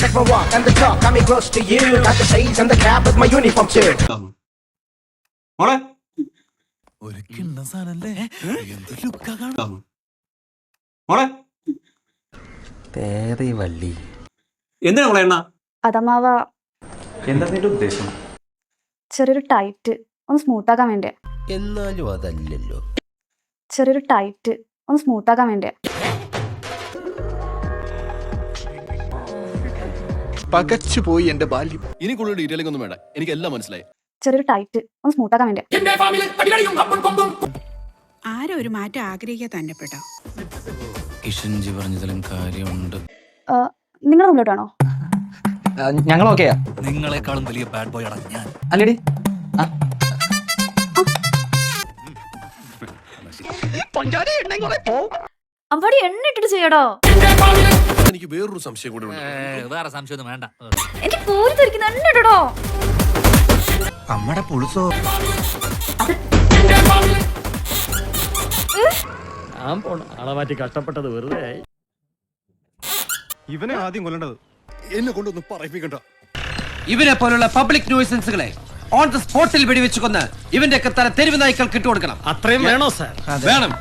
Check my walk and the talk, coming close to you. Got the shades and the cap with my uniform too. മോളെ? ഒരു കിണ്ണ സാധനല്ലേ എന്ത് ലുക്കാ കാണാം മോളെ? പേറി വള്ളി. എന്തിനാ മോളെ എണ്ണ? അതമാവ. എന്താ നിന്റെ ഉദ്ദേശം? ചെറിയൊരു ടൈറ്റ്. ഒന്ന് സ്മൂത്ത് ആക്കാൻ വേണ്ടിയാ. എന്നാലും അതല്ലല്ലോ. ചെറിയൊരു ടൈറ്റ്. ഒന്ന് സ്മൂത്ത് ആക്കാൻ വേണ്ടിയാ. പകച്ചുപോയി എന്റെ ബാല്യം. ഇനി കൂടുതൽ ഡീറ്റെയിലിംഗ് ഒന്നും വേണ്ട. എനിക്ക് എല്ലാം മനസ്സിലായി. ചെറിയൊരു ടൈറ്റ് ഒന്ന് സ്മൂത്ത് ആക്കാൻ വേണ്ടി. ആരോ ഒരു മാറ്റം ആഗ്രഹിക്കാൻ തന്നെ പെട്ടോ കിഷൻജി പറഞ്ഞതിലും കാര്യമുണ്ട്. നിങ്ങൾ റൂമിലോട്ടാണോ ഞങ്ങൾ ഓക്കെയാ നിങ്ങളെക്കാളും വലിയ ബാഡ് ബോയ് ആണ് ഞാൻ. അല്ലടി. അവിടെ എണ്ണ ഇട്ടിട്ട് ചെയ്യടോ. എനിക്ക് വേറൊരു സംശയം കൂടെ ഉണ്ട്. വേറെ സംശയമൊന്നും വേണ്ട. എനിക്ക് പൂരി പോണ എണ്ണ മാറ്റി കഷ്ടപ്പെട്ടത് പുളുസോ ഇവനെ ആദ്യം കൊല്ലേണ്ടത്. എന്നെ കൊണ്ടൊന്നും പറയിപ്പിക്കണ്ട. ഇവനെ പോലുള്ള പബ്ലിക് ന്യൂസൻസുകളെ ഓൺ ദ സ്പോട്ടിൽ വെടിവെച്ച് കൊന്ന് ഇവന്റെ ഒക്കെ തല തെരുവ് നായ്ക്കൾ കിട്ടുകൊടുക്കണം അത്രയും വേണോ സാർ? വേണം.